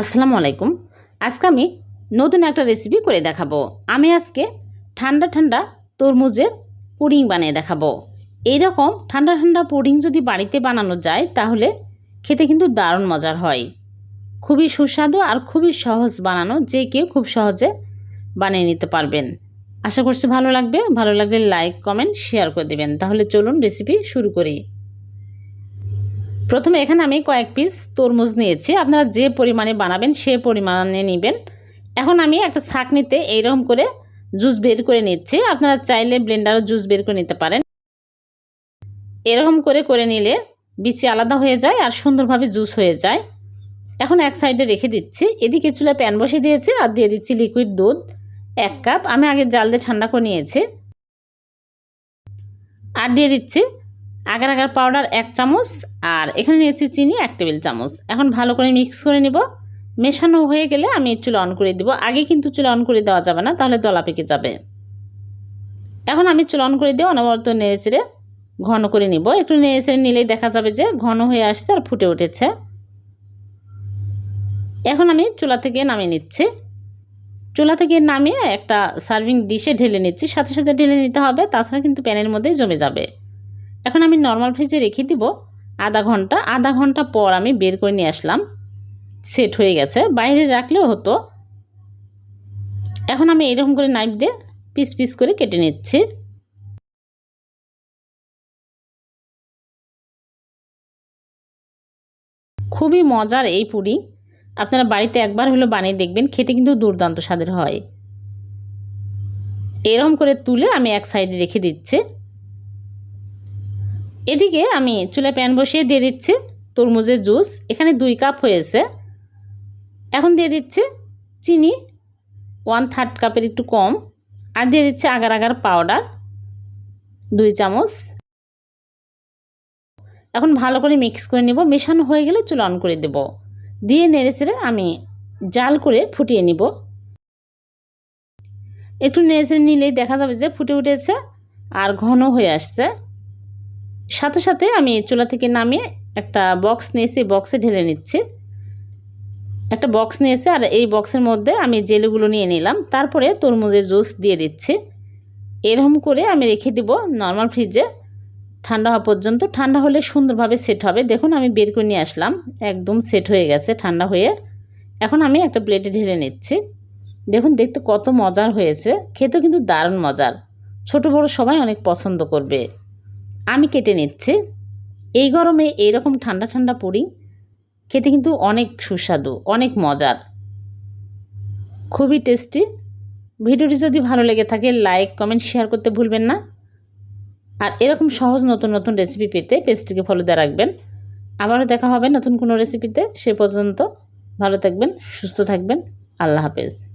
আসসালামু আলাইকুম। আজকে আমি নতুন একটা রেসিপি করে দেখাবো। আমি আজকে ঠান্ডা ঠান্ডা তরমুজের পুডিং বানিয়ে দেখাবো। এইরকম ঠান্ডা ঠান্ডা পুডিং যদি বাড়িতে বানানো যায়, তাহলে খেতে কিন্তু দারুণ মজার হয়। খুবই সুস্বাদু আর খুবই সহজ বানানো যে কেউ খুব সহজে বানিয়ে নিতে পারবেন। আশা করছি ভালো লাগবে। ভালো লাগলে লাইক কমেন্ট শেয়ার করে দেবেন। তাহলে চলুন রেসিপি শুরু করি। প্রথমে এখানে আমি কয়েক পিস তরমুজ নিয়েছি। আপনারা যে পরিমাণে বানাবেন সে পরিমাণে নেবেন। এখন আমি একটা ছাঁকনিতে এইরকম করে জুস বের করে নিচ্ছি। আপনারা চাইলে ব্লেন্ডারও জুস বের করে নিতে পারেন। এরকম করে করে নিলে বিচি আলাদা হয়ে যায় আর সুন্দরভাবে জুস হয়ে যায়। এখন এক সাইডে রেখে দিচ্ছি। এদিকে চুলে প্যান বসিয়ে দিয়েছি আর দিয়ে দিচ্ছি লিকুইড দুধ, এক কাপ। আমি আগে জাল দিয়ে ঠান্ডা করে নিয়েছি। আর দিয়ে দিচ্ছি আগার আগার পাউডার এক চামচ আর এখানে নিয়েছি চিনি এক টেবিল চামচ। এখন ভালো করে মিক্স করে নিব। মেশানো হয়ে গেলে আমি চুলা অন করে দিব। আগে কিন্তু চুলা অন করে দেওয়া যাবে না, তাহলে দলা পেকে যাবে। এখন আমি চুলা অন করে দিয়ে অনবরত নেড়ে চেড়ে ঘন করে নিব। একটু নেড়ে চেড়ে নিলেই দেখা যাবে যে ঘন হয়ে আসছে আর ফুটে উঠেছে। এখন আমি চুলা থেকে নামিয়ে নিচ্ছি। চুলা থেকে নামিয়ে একটা সার্ভিং ডিশে ঢেলে নিচ্ছি। সাথে সাথে ঢেলে নিতে হবে, তাছাড়া কিন্তু প্যানের মধ্যেই জমে যাবে। এখন আমি নর্মাল ফ্রিজে রেখে দিব। আধা ঘণ্টা আধা ঘণ্টা পর আমি বের করে নিয়ে আসলাম। সেট হয়ে গেছে। বাইরে রাখলেও হতো। এখন আমি এরকম করে নাইফ দিয়ে পিস পিস করে কেটে নিচ্ছি। খুবই মজার এই পুরি। আপনারা বাড়িতে একবার হলো বানিয়ে দেখবেন, খেতে কিন্তু দুর্দান্ত স্বাদের হয়। এরকম করে তুলে আমি এক সাইডে রেখে দিচ্ছি। এদিকে আমি চুলায় প্যান বসিয়ে দিয়ে দিচ্ছি তরমুজের জুস। এখানে দুই কাপ হয়েছে। এখন দিয়ে দিচ্ছি চিনি ওয়ান থার্ড কাপের একটু কম। আর দিয়ে দিচ্ছি আগার আগার পাউডার দুই চামচ। এখন ভালো করে মিক্স করে নেব। মেশানো হয়ে গেলে চুলা অন করে দেব। দিয়ে নেড়ে চেড়ে আমি জাল করে ফুটিয়ে নিব। একটু নেড়ে চেড়ে নিলেই দেখা যাবে যে ফুটে উঠেছে আর ঘন হয়ে আসছে। সাথে সাথে আমি চুলা থেকে নামিয়ে একটা বক্স নিয়ে এসে বক্সে ঢেলে নিচ্ছি। একটা বক্স নিয়ে এসে আর এই বক্সের মধ্যে আমি জেলিগুলো নিয়ে নিলাম। তারপরে তরমুজের জুস দিয়ে দিচ্ছি। এরকম করে আমি রেখে দিব নর্মাল ফ্রিজে। ঠান্ডা হওয়া পর্যন্ত। ঠান্ডা হলে সুন্দরভাবে সেট হবে। দেখুন, আমি বের করে নিয়ে আসলাম। একদম সেট হয়ে গেছে ঠান্ডা হয়ে। এখন আমি একটা প্লেটে ঢেলে নিচ্ছি। দেখুন, দেখতে কত মজার হয়েছে। খেতেও কিন্তু দারুণ মজার। ছোট বড় সবাই অনেক পছন্দ করবে। আমি কেটে নিচ্ছি। এই গরমে এইরকম ঠান্ডা ঠান্ডা পুডিং খেতে কিন্তু অনেক সুস্বাদু, অনেক মজার। খুবই টেস্টি ভিডিওটি যদি ভালো লেগে থাকে লাইক কমেন্ট শেয়ার করতে ভুলবেন না। আর এরকম সহজ নতুন নতুন রেসিপি পেতে পেজটিকে ফলো দিয়ে রাখবেন। আবারও দেখা হবে নতুন কোনো রেসিপিতে সে পর্যন্ত ভালো থাকবেন, সুস্থ থাকবেন। আল্লাহ হাফেজ।